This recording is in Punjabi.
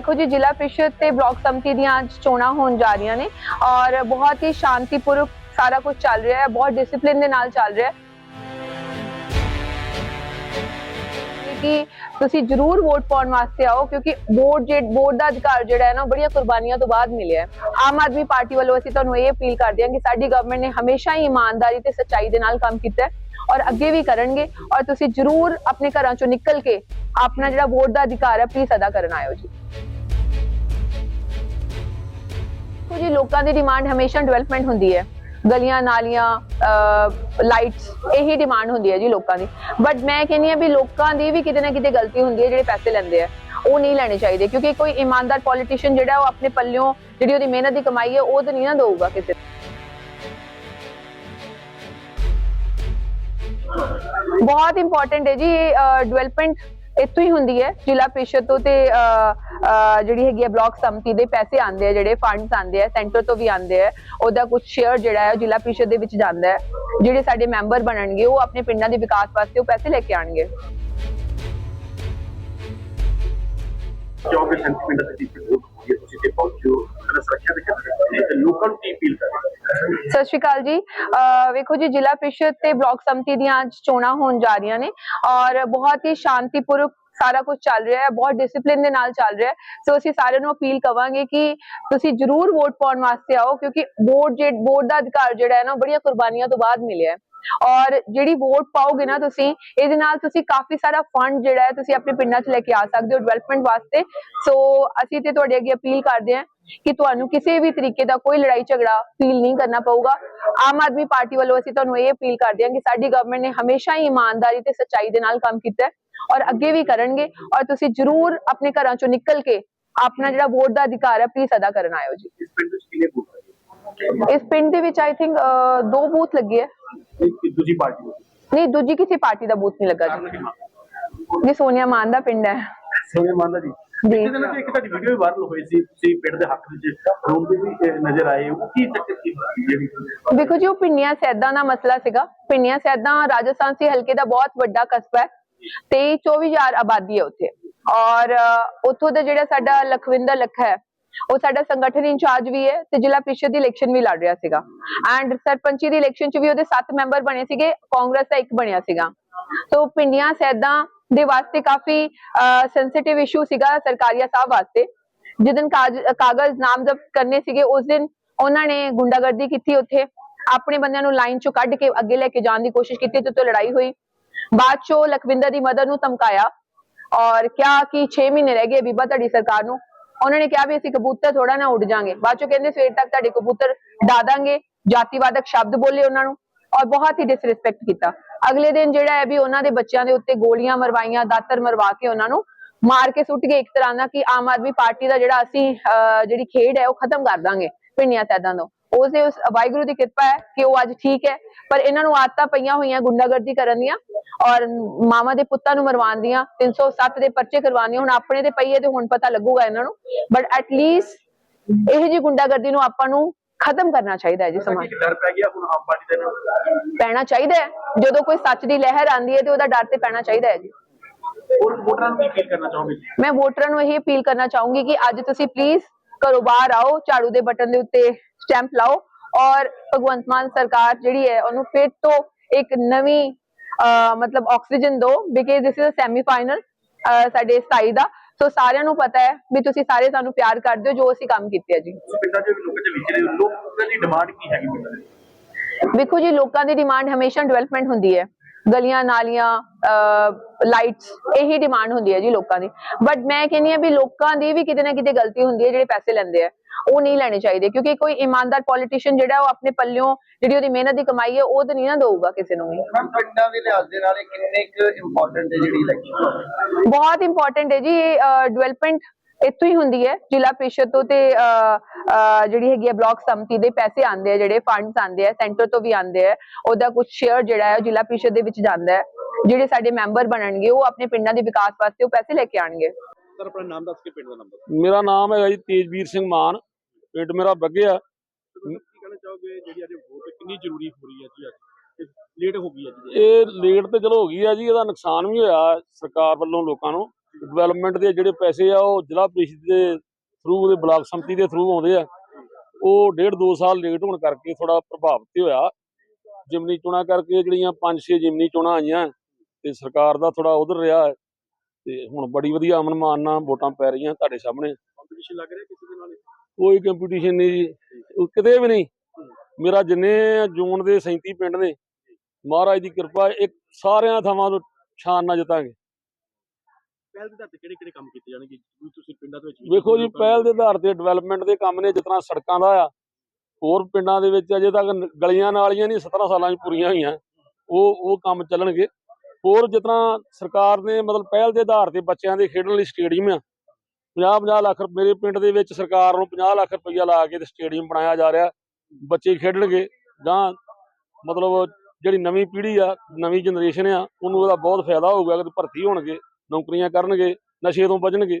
ਵੇਖੋ ਜੀ ਜ਼ਿਲ੍ਹਾ ਪ੍ਰੀਸ਼ਦ ਤੇ ਬਲਾਕ ਸੰਮਤੀ ਦੀਆਂ ਅੱਜ ਚੋਣਾਂ ਹੋਣ ਜਾ ਰਹੀਆਂ ਨੇ ਔਰ ਬਹੁਤ ਹੀ ਸ਼ਾਂਤੀਪੂਰਵਕ ਸਾਰਾ ਕੁਝ ਚੱਲ ਰਿਹਾ ਹੈ ਬਹੁਤ ਡਿਸਪਲਿਨ ਦੇ ਨਾਲ ਚੱਲ ਰਿਹਾ ਹੈ ਕਿ ਤੁਸੀਂ ਜਰੂਰ ਵੋਟ ਪਾਉਣ ਵਾਸਤੇ ਆਓ ਕਿਉਂਕਿ ਵੋਟ ਜੇ ਵੋਟ ਦਾ ਅਧਿਕਾਰ ਜਿਹੜਾ ਹੈ ਨਾ ਬੜੀਆਂ ਕੁਰਬਾਨੀਆਂ ਤੋਂ ਬਾਅਦ ਮਿਲਿਆ ਹੈ ਆਮ ਆਦਮੀ ਪਾਰਟੀ ਵੱਲੋਂ ਅਸੀਂ ਤੁਹਾਨੂੰ ਇਹ ਅਪੀਲ ਕਰਦੇ ਹਾਂ ਕਿ ਸਾਡੀ ਗਵਰਨਮੈਂਟ ਨੇ ਹਮੇਸ਼ਾ ਹੀ ਇਮਾਨਦਾਰੀ ਤੇ ਸੱਚਾਈ ਦੇ ਨਾਲ ਕੰਮ ਕੀਤਾ ਹੈ ਔਰ ਅੱਗੇ ਵੀ ਕਰਨਗੇ ਔਰ ਤੁਸੀਂ ਜਰੂਰ ਆਪਣੇ ਘਰਾਂ ਚੋਂ ਨਿਕਲ ਕੇ ਆਪਣਾ ਜਿਹੜਾ ਵੋਟ ਦਾ ਅਧਿਕਾਰ ਹੈ ਪਲੀਜ਼ ਅਦਾ ਕਰਨ ਆਇਓ ਜੀ ਦੇਖੋ ਜੀ, ਲੋਕਾਂ ਦੀ ਡਿਮਾਂਡ ਹਮੇਸ਼ਾ ਡਿਵੈਲਪਮੈਂਟ ਹੁੰਦੀ ਹੈ। ਗਲੀਆਂ, ਨਾਲੀਆਂ ਲਾਈਟਸ ਇਹੀ ਡਿਮਾਂਡ ਹੁੰਦੀ ਹੈ ਜੀ ਲੋਕਾਂ ਦੀ। ਬਟ ਮੈਂ ਕਹਿੰਦੀ ਹਾਂ ਵੀ ਲੋਕਾਂ ਦੀ ਵੀ ਕਿਤੇ ਨਾ ਕਿਤੇ ਗਲਤੀ ਹੁੰਦੀ ਹੈ, ਜਿਹੜੇ ਪੈਸੇ ਲੈਂਦੇ ਆ। ਉਹ ਨਹੀਂ ਲੈਣੇ ਚਾਹੀਦੇ, ਕਿਉਂਕਿ ਕੋਈ ਇਮਾਨਦਾਰ ਪੋਲੀਟੀਸ਼ੀਅਨ ਜਿਹੜਾ ਉਹ ਆਪਣੇ ਪੱਲਿਓਂ ਜਿਹੜੀ ਉਹਦੀ ਮਿਹਨਤ ਦੀ ਕਮਾਈ ਹੈ, ਉਹ ਤਾਂ ਨਹੀਂ ਨਾ ਦਊਗਾ ਕਿਸੇ। ਬਹੁਤ ਇੰਪੋਰਟੈਂਟ ਹੈ ਜੀ ਡਿਵੈਲਪਮੈਂਟ ਇੱਥੋਂ ਹੀ ਹੁੰਦੀ ਹੈ ਜ਼ਿਲ੍ਹਾ ਪ੍ਰੀਸ਼ਦ ਤੋਂ ਤੇ ਅਹ, ਅਹ, ਜਿਹੜੀ ਹੈਗੀ ਹੈ ਬਲਾਕ ਸੰਮਤੀ ਦੇ ਪੈਸੇ ਆਉਂਦੇ ਆ ਜਿਹੜੇ ਫੰਡਸ ਆਉਂਦੇ ਆ ਸੈਂਟਰ ਤੋਂ ਵੀ ਆਉਂਦੇ ਆ ਉਹਦਾ ਕੁਝ ਸ਼ੇਅਰ ਜਿਹੜਾ ਹੈ ਉਹ ਜ਼ਿਲ੍ਹਾ ਪ੍ਰੀਸ਼ਦ ਦੇ ਵਿੱਚ ਜਾਂਦਾ ਹੈ। ਜਿਹੜੇ ਸਾਡੇ ਮੈਂਬਰ ਬਣਨਗੇ ਉਹ ਆਪਣੇ ਪਿੰਡਾਂ ਦੇ ਵਿਕਾਸ ਵਾਸਤੇ ਉਹ ਪੈਸੇ ਲੈ ਕੇ ਆਣਗੇ ਚੌਬੀ ਸੈਂਟੀਮੀਟਰ ਦੇ ਵਿੱਚ ਵੋਟ ਹੋਈ ਹੈ ਤੁਸੀਂ ਤੇ ਪਹੁੰਚੋ ਸਾਡਾ ਸੁਰੱਖਿਆ ਦੇ ਖੇਤਰ ਤੇ ਲੋਕਾਂ ਨੂੰ ਕੀ ਅਪੀਲ ਕਰ ਰਹੇ ਸਤਿ ਸ਼੍ਰੀ ਅਕਾਲ ਜੀ। ਵੇਖੋ ਜੀ, ਜ਼ਿਲ੍ਹਾ ਪ੍ਰੀਸ਼ਦ ਤੇ ਬਲਾਕ ਸੰਮਤੀ ਦੀਆਂ ਅੱਜ ਚੋਣਾਂ ਹੋਣ ਜਾ ਰਹੀਆਂ ਨੇ ਔਰ ਬਹੁਤ ਹੀ ਸ਼ਾਂਤੀਪੂਰਵਕ ਸਾਰਾ ਕੁਝ ਚੱਲ ਰਿਹਾ ਹੈ, ਬਹੁਤ ਡਿਸਪਲਿਨ ਦੇ ਨਾਲ ਚੱਲ ਰਿਹਾ ਹੈ। ਸੋ ਅਸੀਂ ਸਾਰਿਆਂ ਨੂੰ ਅਪੀਲ ਕਵਾਂਗੇ ਕਿ ਤੁਸੀਂ ਜਰੂਰ ਵੋਟ ਪਾਉਣ ਵਾਸਤੇ ਆਓ ਕਿਉਂਕਿ ਵੋਟ ਜੇ ਵੋਟ ਦਾ ਅਧਿਕਾਰ ਜਿਹੜਾ ਹੈ ਨਾ ਬੜੀਆਂ ਕੁਰਬਾਨੀਆਂ ਤੋਂ ਬਾਅਦ ਮਿਲਿਆ ਹੈ। ਔਰ ਜਿਹੜੀ ਵੋਟ ਪਾਓਗੇ ਨਾ ਤੁਸੀਂ ਇਹਦੇ ਨਾਲ ਤੁਸੀਂ ਕਾਫੀ ਸਾਰਾ ਫੰਡ ਜਿਹੜਾ ਹੈ ਤੁਸੀਂ ਆਪਣੇ ਪਿੰਡਾਂ 'ਚ ਲੈ ਕੇ ਆ ਸਕਦੇ ਹੋ ਡਿਵੈਲਪਮੈਂਟ ਵਾਸਤੇ। ਸੋ ਅਸੀਂ ਤੇ ਤੁਹਾਡੇ ਅੱਗੇ ਅਪੀਲ ਕਰਦੇ ਹਾਂ ਕਿ ਤੁਹਾਨੂੰ ਕਿਸੇ ਵੀ ਤਰੀਕੇ ਦਾ ਕੋਈ ਲੜਾਈ ਝਗੜਾ ਫੀਲ ਨਹੀਂ ਕਰਨਾ ਪਊਗਾ। ਆਮ ਆਦਮੀ ਪਾਰਟੀ ਵੱਲੋਂ ਅਸੀਂ ਤੁਹਾਨੂੰ ਇਹ ਅਪੀਲ ਕਰਦੇ ਹਾਂ ਕਿ ਸਾਡੀ ਗਵਰਨਮੈਂਟ ਨੇ ਹਮੇਸ਼ਾ ਹੀ ਇਮਾਨਦਾਰੀ ਤੇ ਸੱਚਾਈ ਦੇ ਨਾਲ ਕੰਮ ਕੀਤਾ ਹੈ ਔਰ ਅੱਗੇ ਵੀ ਕਰਨਗੇ ਔਰ ਤੁਸੀਂ ਜਰੂਰ ਆਪਣੇ ਘਰਾਂ ਚੋਂ ਨਿਕਲ ਕੇ ਆਪਣਾ ਜਿਹੜਾ ਵੋਟ ਦਾ ਅਧਿਕਾਰ ਹੈ ਪਲੀਜ਼ ਅਦਾ ਕਰਨ ਆਇਓ ਜੀ। ਇਸ ਪਿੰਡ ਦੇ ਵਿੱਚ ਆਈ ਥਿੰਕ ਦੋ ਬੂਥ ਲੱਗੇ ਹੈ। ਦੂਜੀ ਪਾਰਟੀ ਨੂੰ ਨਹੀਂ ਦੂਜੀ ਕਿਸੇ ਪਾਰਟੀ ਦਾ ਬੂਥ ਨਹੀਂ ਲੱਗਾ ਜੀ। ਜੀ ਸੋਨੀਆ ਮਾਨ ਦਾ ਪਿੰਡ ਹੈ। ਸੋਨੇ ਮੰਨਦਾ ਜੀ। ਜੀ। ਇੱਕ ਦਿਨ ਇੱਕ ਤੁਹਾਡੀ ਵੀਡੀਓ ਵੀ ਵਾਇਰਲ ਹੋਈ ਸੀ ਤੁਸੀਂ ਪਿੰਡ ਦੇ ਹੱਕ ਵਿੱਚ ਰੋਂਦੇ ਵੀ ਅਹ, ਨਜ਼ਰ ਆਏ ਉਹ ਕੀ ਚੱਕਰ ਕੀ ਹੋਈ ਜਿਹੜੀ ਦੇਖੋ ਜੀ ਉਹ ਪਿੰਨੀਆਂ ਸੈਦਾਂ ਦਾ ਮਸਲਾ ਸੀਗਾ। ਪਿੰਨੀਆਂ ਸੈਦਾਂ ਰਾਜਸਥਾਨ ਸੀ ਹਲਕੇ ਦਾ ਬਹੁਤ ਵੱਡਾ ਕਸਬਾ ਹੈ। ਤੇ 24000 ਆਬਾਦੀ ਹੈ ਉੱਥੇ। ਔਰ ਉੱਥੋਂ ਦਾ ਜਿਹੜਾ ਸਾਡਾ ਲਖਵਿੰਦਰ ਲੱਖਾ ਹੈ ਉਹ ਸਾਡਾ ਸੰਗਠਨ ਇੰਚਾਰਜ ਵੀ ਹੈ ਤੇ ਜ਼ਿਲ੍ਹਾ ਪ੍ਰੀਸ਼ਦ ਦੀ ਇਲੈਕਸ਼ਨ ਵੀ ਲੜ ਰਿਹਾ ਸੀਗਾ। ਐਂਡ ਸਰਪੰਚੀ ਦੀ ਇਲੈਕਸ਼ਨ ਚ ਵੀ ਉਹਦੇ 7 ਮੈਂਬਰ ਬਣੇ ਸੀਗੇ, ਕਾਂਗਰਸ ਦਾ ਇੱਕ ਬਣਿਆ ਸੀਗਾ। ਸੋ ਪਿੰਡੀਆਂ ਸੈਦਾਂ ਦੇ ਵਾਸਤੇ ਕਾਫੀ ਸੈਂਸਿਟਿਵ ਇਸ਼ੂ ਸੀਗਾ ਸਰਕਾਰੀਆ ਸਾਹਿਬ ਵਾਸਤੇ। ਜਿਸ ਕਾਗਜ਼ ਨਾਮਜ਼ਦ ਕਰਨੇ ਸੀਗੇ, ਉਸ ਦਿਨ ਉਹਨਾਂ ਨੇ ਗੁੰਡਾਗਰਦੀ ਕੀਤੀ ਉੱਥੇ। ਆਪਣੇ ਬੰਦਿਆਂ ਨੂੰ ਲਾਈਨ ਚੋਂ ਕੱਢ ਕੇ ਅੱਗੇ ਲੈ ਕੇ ਜਾਣ ਦੀ ਕੋਸ਼ਿਸ਼ ਕੀਤੀ ਤੇ ਉੱਥੇ ਲੜਾਈ ਹੋਈ। ਬਾਅਦ ਚੋਂ ਲਖਵਿੰਦਰ ਦੀ ਮਦਰ ਨੂੰ ਧਮਕਾਇਆ। ਔਰ ਕਿਹਾ ਕਿ 6 ਮਹੀਨੇ ਰਹਿ ਗਏ ਬੀਬਾ ਤੁਹਾਡੀ ਸਰਕਾਰ ਨੂੰ। ਉਹਨਾਂ ਨੇ ਕਿਹਾ ਵੀ ਅਸੀਂ ਕਬੂਤਰ ਥੋੜਾ ਨਾ ਉੱਡ ਜਾਾਂਗੇ ਬਾਅਦ ਚੋਂ ਕਹਿੰਦੇ ਸਵੇਰ ਤੱਕ ਤੁਹਾਡੇ ਕਬੂਤਰ ਡਾ ਦਾਂਗੇ। ਜਾਤੀਵਾਦਕ ਸ਼ਬਦ ਬੋਲੇ ਉਹਨਾਂ ਨੂੰ ਔਰ ਬਹੁਤ ਹੀ ਡਿਸਰਿਸਪੈਕਟ ਕੀਤਾ। ਅਗਲੇ ਦਿਨ ਜਿਹੜਾ ਹੈ ਵੀ ਉਹਨਾਂ ਦੇ ਬੱਚਿਆਂ ਦੇ ਉੱਤੇ ਗੋਲੀਆਂ ਮਰਵਾਈਆਂ ਦਾਤਰ ਮਰਵਾ ਕੇ ਉਹਨਾਂ ਨੂੰ ਮਾਰ ਕੇ ਸੁੱਟ ਗਏ ਇੱਕ ਤਰ੍ਹਾਂ ਦਾ ਕਿ ਆਮ ਆਦਮੀ ਪਾਰਟੀ ਦਾ ਜਿਹੜਾ ਅਸੀਂ ਅਹ, ਜਿਹੜੀ ਖੇਡ ਹੈ ਉਹ ਖਤਮ ਕਰ ਦਾਂਗੇ ਪਿੰਨੀਆਂ ਸੈਦਾਂ ਤੋਂ। ਉਸਦੇ ਉਸ ਵਾਹਿਗੁਰੂ ਦੀ ਕਿਰਪਾ ਹੈ ਕਿ ਉਹ ਅੱਜ ਠੀਕ ਹੈ ਪਰ ਇਹਨਾਂ ਨੂੰ ਆਦਤਾਂ ਪਈਆਂ ਹੋਈਆਂ ਗੁੰਡਾਗਰਦੀ ਕਰਨ ਦੀਆਂ। ਔਰ ਮਾਮਾ ਦੇ ਪੁੱਤਾਂ ਨੂੰ ਮਰਵਾਉਣ ਦੀਆਂ 307 ਦੇ ਪਰਚੇ ਕਰਵਾਉਣ ਹੁਣ ਆਪਣੇ ਤੇ ਪਈ ਹੈ ਤੇ ਹੁਣ ਪਤਾ ਲੱਗੂਗਾ ਇਹਨਾਂ ਨੂੰ। ਬਟ ਐਟ ਲੀਸਟ ਇਹ ਜੀ ਗੁੰਡਾਗਰਦੀ ਨੂੰ ਆਪਾਂ ਨੂੰ ਖਤਮ ਕਰਨਾ ਚਾਹੀਦਾ ਹੈ ਜੀ ਸਮਾਜ ਡਰ ਪੈ ਗਿਆ? ਹੁਣ ਆਮ ਪਾਰਟੀ ਦੇ ਨਾਲ ਪੈਣਾ ਚਾਹੀਦਾ ਹੈ। ਜਦੋਂ ਕੋਈ ਸੱਚ ਦੀ ਲਹਿਰ ਆਂਦੀ ਹੈ ਤੇ ਉਹਦਾ ਡਰ ਤੇ ਪੈਣਾ ਚਾਹੀਦਾ ਹੈ ਜੀ। ਹੋਰ ਵੋਟਰਾਂ ਨੂੰ ਕੀ ਅਪੀਲ ਕਰਨਾ ਚਾਹੋਗੇ ਮੈਂ ਵੋਟਰਾਂ ਨੂੰ ਇਹ ਅਪੀਲ ਕਰਨਾ ਚਾਹੂੰਗੀ ਕਿ ਅੱਜ ਤੁਸੀਂ ਪਲੀਜ਼ ਘਰੋਂ ਬਾਹਰ ਆਓ ਝਾੜੂ ਦੇ ਬਟਨ ਦੇ ਉੱਤੇ ਸਟੈਂਪ ਲਾਓ ਔਰ ਭਗਵੰਤ ਮਾਨ ਸਰਕਾਰ ਜਿਹੜੀ ਹੈ ਉਹਨੂੰ ਫਿਰ ਤੋਂ ਇੱਕ ਨਵੀਂ ਮਤਲਬ ਆਕਸੀਜਨ ਦਿਓ because this is a semi final ਸਾਡੇ 27 ਦਾ। ਸੋ ਸਾਰਿਆਂ ਨੂੰ ਪਤਾ ਹੈ ਵੀ ਤੁਸੀਂ ਸਾਰੇ ਸਾਨੂੰ ਪਿਆਰ ਕਰਦੇ ਹੋ ਜੋ ਅਸੀਂ ਕੰਮ ਕੀਤੇ ਆ ਜੀ। ਪਿੰਡਾਂ ਲੋਕਾਂ ਲੋਕਾਂ ਦੀ ਡਿਮਾਂਡ ਕੀ ਹੈਗੀ ਦੀ ਵੇਖੋ ਜੀ ਲੋਕਾਂ ਦੀ ਡਿਮਾਂਡ ਹਮੇਸ਼ਾ ਡਿਵੈਲਪਮੈਂਟ ਹੁੰਦੀ ਹੈ। ਗਲੀਆਂ ਨਾਲੀਆਂ ਲਾਈਟਸ ਇਹੀ ਡਿਮਾਂਡ ਹੁੰਦੀ ਹੈ ਜੀ ਲੋਕਾਂ ਦੀ। ਬਟ ਮੈਂ ਕਹਿੰਦੀ ਹਾਂ ਵੀ ਲੋਕਾਂ ਦੀ ਵੀ ਕਿਤੇ ਨਾ ਕਿਤੇ ਗਲਤੀ ਹੁੰਦੀ ਹੈ ਜਿਹੜੇ ਪੈਸੇ ਲੈਂਦੇ ਆ ਉਹ ਨਹੀਂ ਲੈਣੇ ਚਾਹੀਦੇ। ਕਿਉਂਕਿ ਕੋਈ ਇਮਾਨਦਾਰ ਪੋਲੀਟੀਸ਼ੀਅਨ ਜਿਹੜਾ ਉਹ ਆਪਣੇ ਪੱਲਿਓਂ ਜਿਹੜੀ ਉਹਦੀ ਮਿਹਨਤ ਦੀ ਕਮਾਈ ਹੈ ਉਹ ਤਾਂ ਨਹੀਂ ਨਾ ਦਊਗਾ ਕਿਸੇ ਨੂੰ ਵੀ। ਪਿੰਡਾਂ ਦੇ ਲਿਹਾਜ਼ ਦੇ ਨਾਲ ਇਹ ਕਿੰਨੇ ਕੁ ਇੰਪੋਰਟੈਂਟ ਹੈ ਜਿਹੜੀ ਇਲੈਕਸ਼ਨ ਬਹੁਤ ਇੰਪੋਰਟੈਂਟ ਹੈ ਜੀ ਡਿਵੈਲਪਮੈਂਟ ਇੱਥੋਂ ਹੀ ਹੁੰਦੀ ਹੈ ਜ਼ਿਲ੍ਹਾ ਪ੍ਰੀਸ਼ਦ ਤੋਂ ਤੇ ਅਹ, ਅਹ, ਜਿਹੜੀ ਹੈਗੀ ਹੈ ਬਲਾਕ ਸੰਮਤੀ ਦੇ ਪੈਸੇ ਆਉਂਦੇ ਆ ਜਿਹੜੇ ਫੰਡਸ ਆਉਂਦੇ ਆ ਸੈਂਟਰ ਤੋਂ ਵੀ ਆਉਂਦੇ ਆ ਉਹਦਾ ਕੁਝ ਸ਼ੇਅਰ ਜਿਹੜਾ ਹੈ ਉਹ ਜ਼ਿਲ੍ਹਾ ਪ੍ਰੀਸ਼ਦ ਦੇ ਵਿੱਚ ਜਾਂਦਾ ਹੈ। ਜਿਹੜੇ ਸਾਡੇ ਮੈਂਬਰ ਬਣਨਗੇ ਉਹ ਆਪਣੇ ਪਿੰਡਾਂ ਦੇ ਵਿਕਾਸ ਵਾਸਤੇ ਉਹ ਪੈਸੇ ਲੈ ਕੇ ਆਣਗੇ ਸਰ ਆਪਣਾ ਨਾਮ ਦੱਸ ਕੇ ਪਿੰਡ ਦਾ ਨੰਬਰ ਮੇਰਾ ਨਾਮ ਹੈਗਾ ਜੀ ਤੇਜਵੀਰ ਸਿੰਘ ਮਾਨ ਪਿੰਡ ਮੇਰਾ ਬੱਗਿਆ ਕੀ ਕਹਿਣਾ ਚਾਹੋਗੇ ਜਿਹੜੀ ਅੱਜ ਵੋਟ ਕਿੰਨੀ ਜ਼ਰੂਰੀ ਹੋ ਰਹੀ ਹੈ ਜੀ ਅੱਜ? ਲੇਟ ਹੋ ਗਈ ਹੈ ਜੀ। ਇਹ ਲੇਟ ਤੇ ਚਲੋ ਹੋ ਗਈ ਆ ਜੀ ਇਹਦਾ ਨੁਕਸਾਨ ਵੀ ਹੋਇਆ ਸਰਕਾਰ ਵੱਲੋਂ ਲੋਕਾਂ ਨੂੰ। ਡਿਵੈਲਪਮੈਂਟ ਦੇ ਜਿਹੜੇ ਪੈਸੇ ਆ ਉਹ ਜ਼ਿਲ੍ਹਾ ਪ੍ਰੀਸ਼ਦ ਦੇ ਥਰੂ ਦੇ ਬਲਾਕ ਸੰਮਤੀ ਦੇ ਥਰੂ ਆਉਂਦੇ ਆ। ਉਹ ਡੇਢ ਦੋ ਸਾਲ ਲੇਟ ਹੋਣ ਕਰਕੇ ਥੋੜਾ ਪ੍ਰਭਾਵਿਤ ਹੋਇਆ। ਜਿਮਨੀ ਚੋਣਾਂ ਕਰਕੇ ਜਿਹੜੀਆਂ 5-6 ਜਿਮਨੀ ਚੋਣਾਂ ਆਈਆਂ ਤੇ ਸਰਕਾਰ ਦਾ ਥੋੜਾ ਉਧਰ ਰਿਹਾ ਤੇ ਹੁਣ ਬੜੀ ਵਧੀਆ ਅਮਨ ਮਾਨ ਨਾਲ ਵੋਟਾਂ ਪੈ ਰਹੀਆਂ ਤੁਹਾਡੇ ਸਾਹਮਣੇ। ਕੰਪੀਟੀਸ਼ਨ ਲੱਗ ਰਿਹਾ ਕਿਸੇ ਦੇ ਨਾਲ? ਕੋਈ ਕੰਪੀਟੀਸ਼ਨ ਨਹੀਂ ਜੀ। ਕਿਤੇ ਵੀ ਨਹੀਂ। ਮੇਰਾ ਜਿੰਨੇ ਜੂਨ ਦੇ 37 ਪਿੰਡ ਨੇ ਮਹਾਰਾਜ ਦੀ ਕਿਰਪਾ ਇੱਕ ਸਾਰਿਆਂ ਥਾਵਾਂ ਤੋਂ ਸ਼ਾਨ ਨਾਲ ਜਿੱਤਾਂਗੇ। ਪਹਿਲ ਦੇ ਆਧਾਰ ਤੇ ਕਿਹੜੇ ਕਿਹੜੇ ਕੰਮ ਕੀਤੇ ਜਾਣਗੇ? ਕੋਈ ਤੁਸੀਂ ਪਿੰਡਾਂ ਦੇ ਵਿੱਚ ਵੇਖੋ ਜੀ ਪਹਿਲ ਦੇ ਆਧਾਰ ਤੇ ਡਿਵੈਲਪਮੈਂਟ ਦੇ ਕੰਮ ਨੇ ਜਿਤਨਾ ਸੜਕਾਂ ਦਾ ਆ। ਹੋਰ ਪਿੰਡਾਂ ਦੇ ਵਿੱਚ ਅਜੇ ਤੱਕ ਨ- ਗਲੀਆਂ ਨਾਲੀਆਂ ਨਹੀਂ 17 ਸਾਲਾਂ 'ਚ ਪੂਰੀਆਂ ਹੋਈਆਂ। ਉਹ ਉਹ ਕੰਮ ਚੱਲਣਗੇ। ਹੋਰ ਜਿਤਨਾ ਸਰਕਾਰ ਨੇ ਮਤਲਬ ਪਹਿਲ ਦੇ ਆਧਾਰ ਤੇ ਬੱਚਿਆਂ ਦੇ ਖੇਡਣ ਲਈ ਸਟੇਡੀਅਮ ਆ। 50-50 ਲੱਖ ਰੁਪ- ਮੇਰੇ ਪਿੰਡ ਦੇ ਵਿੱਚ ਸਰਕਾਰ ਨੂੰ 50 ਲੱਖ ਰੁਪਈਆ ਲਾ ਕੇ ਤੇ ਸਟੇਡੀਅਮ ਬਣਾਇਆ ਜਾ ਰਿਹਾ। ਬੱਚੇ ਖੇਡਣਗੇ। ਜਾਂ ਮਤਲਬ ਜਿਹੜੀ ਨਵੀਂ ਪੀੜ੍ਹੀ ਆ ਨਵੀਂ ਜਨਰੇਸ਼ਨ ਆ ਉਹਨੂੰ ਉਹਦਾ ਬਹੁਤ ਫਾਇਦਾ ਹੋਊਗਾ ਕਿ ਭਰਤੀ ਹੋਣਗੇ। ਨੌਕਰੀਆਂ ਕਰਨਗੇ ਨਸ਼ੇ ਤੋਂ ਬਚਣਗੇ।